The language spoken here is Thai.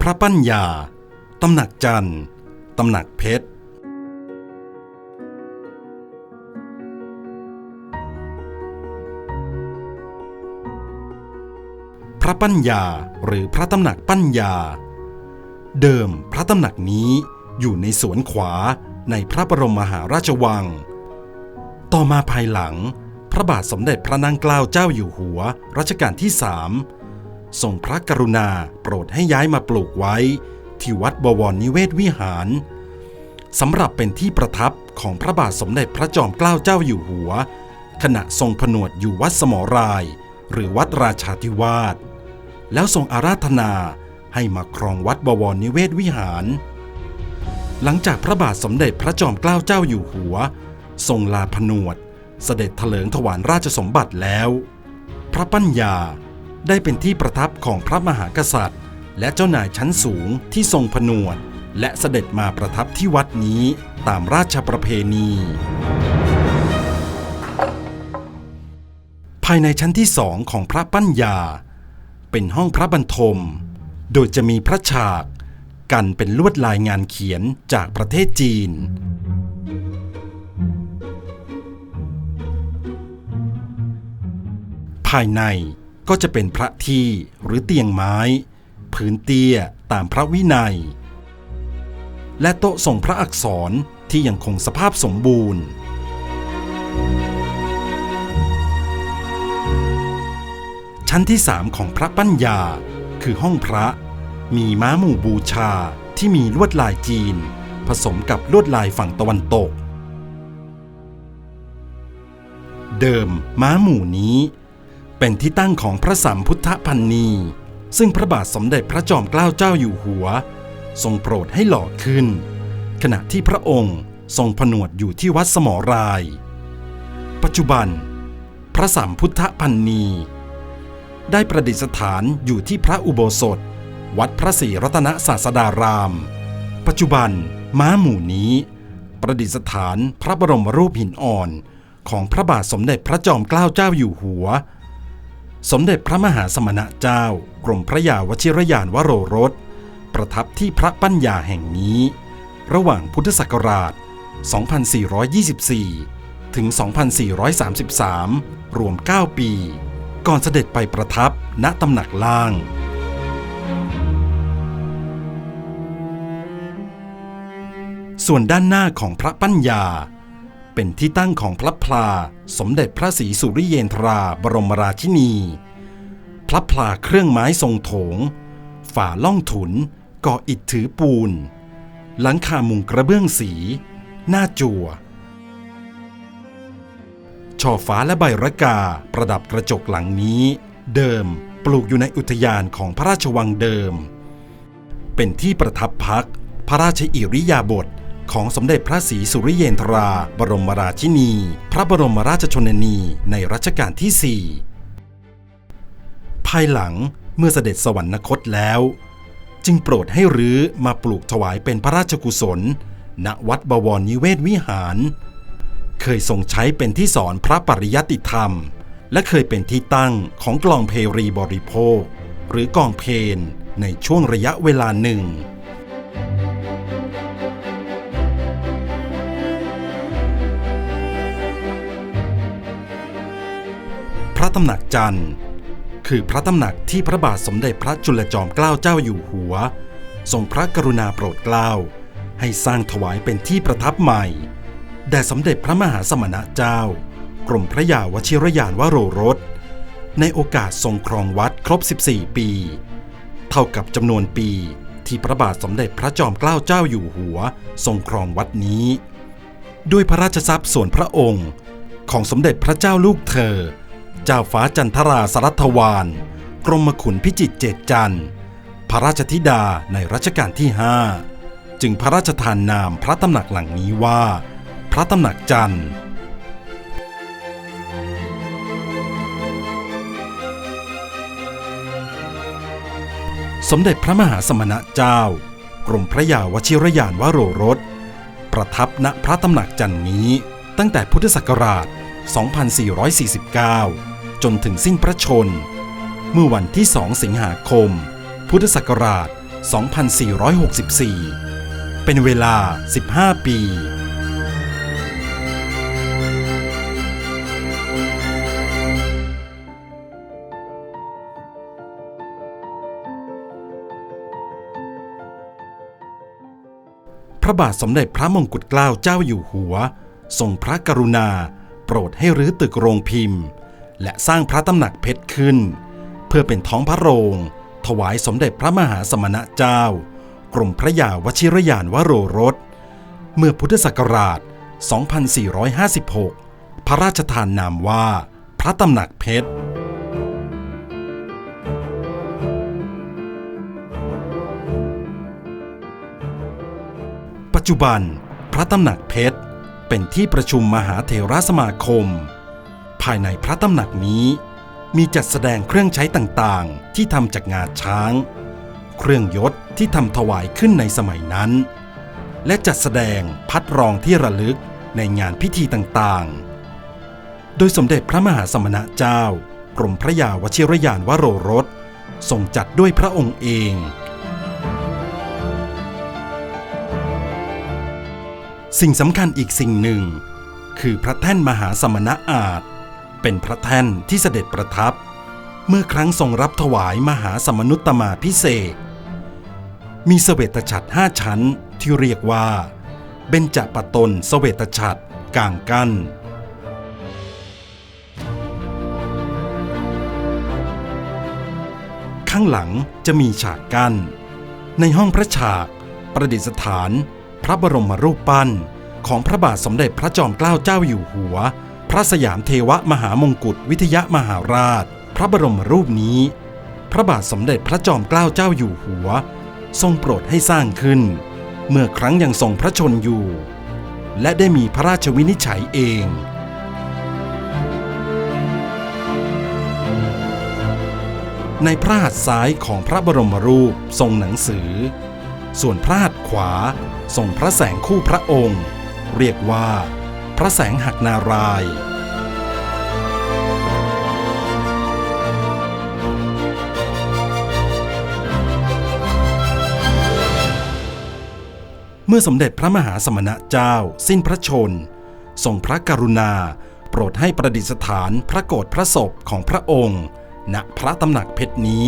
พระปัญญา ตำหนักจันทร์ ตำหนักเพชร พระปัญญาหรือพระตำหนักปัญญา เดิมพระตำหนักนี้อยู่ในสวนขวาในพระบรมมหาราชวัง ต่อมาภายหลัง พระบาทสมเด็จพระนางเกล้าเจ้าอยู่หัวรัชกาลที่สาม ทรงพระกรุณาโปรดให้ย้ายมาปลูกไว้ ที่วัดบวรนิเวศวิหารสำหรับเป็นที่ประทับของพระบาทสมเด็จพระจอมเกล้าเจ้าอยู่หัว ขณะทรงผนวดอยู่วัดสมราย หรือวัดราชาธิวาสแล้วทรงอาราธนาให้มาครองวัดบวรนิเวศวิหาร หลังจากพระบาทสมเด็จพระจอมเกล้าเจ้าอยู่หัว ทรงลาผนวด เสด็จเถลิงถวายราชสมบัติแล้ว พระปัญญา ได้เป็นที่ประทับของพระมหากษัตริย์ และเจ้านายชั้นสูงที่ทรงผนวด และเสด็จมาประทับที่วัดนี้ตามราชประเพณี ภายในชั้นที่สองของพระปัญญา เป็นห้องพระบรรทม โดยจะมีพระฉาก กันเป็นลวดลายงานเขียนจากประเทศจีนภายใน ก็จะเป็นพระที่หรือเตียงไม้ ผืนเตี้ยตามพระวินัย และโต๊ะส่งพระอักษรที่ยังคงสภาพสมบูรณ์ ชั้นที่สามของพระปัญญาคือห้องพระ มีม้าหมู่บูชาที่มีลวดลายจีน ผสมกับลวดลายฝั่งตะวันตก เดิมม้าหมู่นี้ เป็นที่ตั้งของพระสัมพุทธพันนี ซึ่งพระบาทสมเด็จพระจอมเกล้าเจ้าอยู่หัว ทรงโปรดให้หล่อขึ้น ขณะที่พระองค์ทรงผนวดอยู่ที่วัดสมอราย ปัจจุบัน พระสัมพุทธพันนี ได้ประดิษฐานอยู่ที่พระอุโบสถ วัดพระศรีรัตนศาสดาราม ปัจจุบันม้าหมู่นี้ ประดิษฐานพระบรมรูปหินอ่อน ของพระบาทสมเด็จพระจอมเกล้าเจ้าอยู่หัว สมเด็จพระมหาสมณะเจ้า กรมพระยาวชิรยานวโรรส ประทับที่พระปัญญาแห่งนี้ ระหว่างพุทธศักราช 2424 ถึง 2433 รวม 9 ปี ก่อนเสด็จไปประทับณตำหนักล่าง ส่วนด้านหน้าของพระปัญญา เป็นที่ตั้งของพระพลา สมเด็จพระศรีสุริเยนทราบรมราชินี พระพลาเครื่องไม้ทรงโถง ฝาล่องถุน ก่ออิฐถือปูน หลังคามุงกระเบื้องสี หน้าจั่วช่อฟ้าและใบระกาประดับกระจกหลังนี้ เดิมปลูกอยู่ในอุทยานของพระราชวังเดิม เป็นที่ประทับพักพระราชอิริยาบถ ของสมเด็จพระศรีสุริเยนทรา บรมราชินี พระบรมราชชนนี ในรัชกาลที่ 4 ภายหลังเมื่อเสด็จสวรรคตแล้ว จึงโปรดให้รื้อมาปลูกถวายเป็นพระราชกุศล ณวัดบวรนิเวศวิหาร เคยทรงใช้เป็นที่สอนพระปริยัติธรรม และเคยเป็นที่ตั้งของกลองเพรีบริโภค หรือกองเพลในช่วงระยะเวลาหนึ่ง พระตำหนักจันทร์ คือพระตำหนักที่พระบาทสมเด็จพระจุลจอมเกล้าเจ้าอยู่หัว ทรงพระกรุณาโปรดเกล้า ให้สร้างถวายเป็นที่ประทับใหม่ แด่สมเด็จพระมหาสมณะเจ้า กรมพระยาวชิรยานวโรรส ในโอกาสทรงครองวัดครบ 14 ปี เท่ากับจำนวนปีที่พระบาทสมเด็จพระจอมเกล้าเจ้าอยู่หัว ทรงครองวัดนี้ ด้วยพระราชทรัพย์ส่วนพระองค์ ของสมเด็จพระเจ้าลูกเธอ เจ้าฟ้าจันทราสรัตวาน กรมขุนพิจิตรเจตจันทร์ พระราชธิดาในรัชกาลที่5จึงพระราชทานนามพระตำหนักหลังนี้ว่า พระตำหนักจันทร์สมเด็จพระมหาสมณะเจ้ากรมพระยาวชิรยานวโรรส ประทับณพระตำหนักจันนี้ตั้งแต่พุทธศักราช 2449 จนถึงสิ้นพระชน เมื่อวันที่ 2 สิงหาคม พุทธศักราช 2464 เป็นเวลา 15 ปีพระบาทสมเด็จพระมงกุฎเกล้าเจ้าอยู่หัว ทรงพระกรุณา โปรดให้รื้อตึกโรงพิมพ์ และสร้างพระตำหนักเพชรขึ้น เพื่อเป็นท้องพระโรง ถวายสมเด็จพระมหาสมณเจ้า กรมพระยาวชิรยานวโรรส เมื่อพุทธศักราช 2456 พระราชทานนามว่า พระตำหนักเพชรปัจจุบัน พระตำหนักเพชร เป็นที่ประชุมมหาเถรสมาคม ภายในพระตำหนักนี้ มีจัดแสดงเครื่องใช้ต่างๆ ที่ทำจากงาช้าง เครื่องยศที่ทำถวายขึ้นในสมัยนั้น และจัดแสดงพัดรองที่ระลึกในงานพิธีต่างๆ โดยสมเด็จพระมหาสมณะเจ้ากรมพระยาวชิรยานวโรรสทรงจัดด้วยพระองค์เอง สิ่งสำคัญอีกสิ่งหนึ่ง คือพระแท่นมหาสมณะอาจ เป็นพระแท่นที่เสด็จประทับ เมื่อครั้งทรงรับถวายมหาสมนุตตมาพิเศษ มีเสวตฉัตรห้าชั้นที่เรียกว่า เบญจปตนเสวตฉัตรกลางกั้นข้างหลังจะมีฉากกั้น ในห้องพระฉาก ประดิษฐาน พระบรมรูปปั้นของพระบาทสมเด็จพระจอมเกล้าเจ้าอยู่หัว พระสยามเทวมหามงกุฎวิทยมหาราช พระบรมรูปนี้ พระบาทสมเด็จพระจอมเกล้าเจ้าอยู่หัว ทรงโปรดให้สร้างขึ้น เมื่อครั้งยังทรงพระชนอยู่ และได้มีพระราชวินิจฉัยเองในพระหัตถ์ซ้ายของพระบรมรูปทรงหนังสือ ส่วนพระหัตถ์ขวาทรงพระแสงคู่พระองค์ เรียกว่า พระแสงหักนาราย เมื่อสมเด็จพระมหาสมณะเจ้า สิ้นพระชนทรงพระกรุณา โปรดให้ประดิษฐานพระโกรธพระศพของพระองค์ ณพระตำหนักเพชรนี้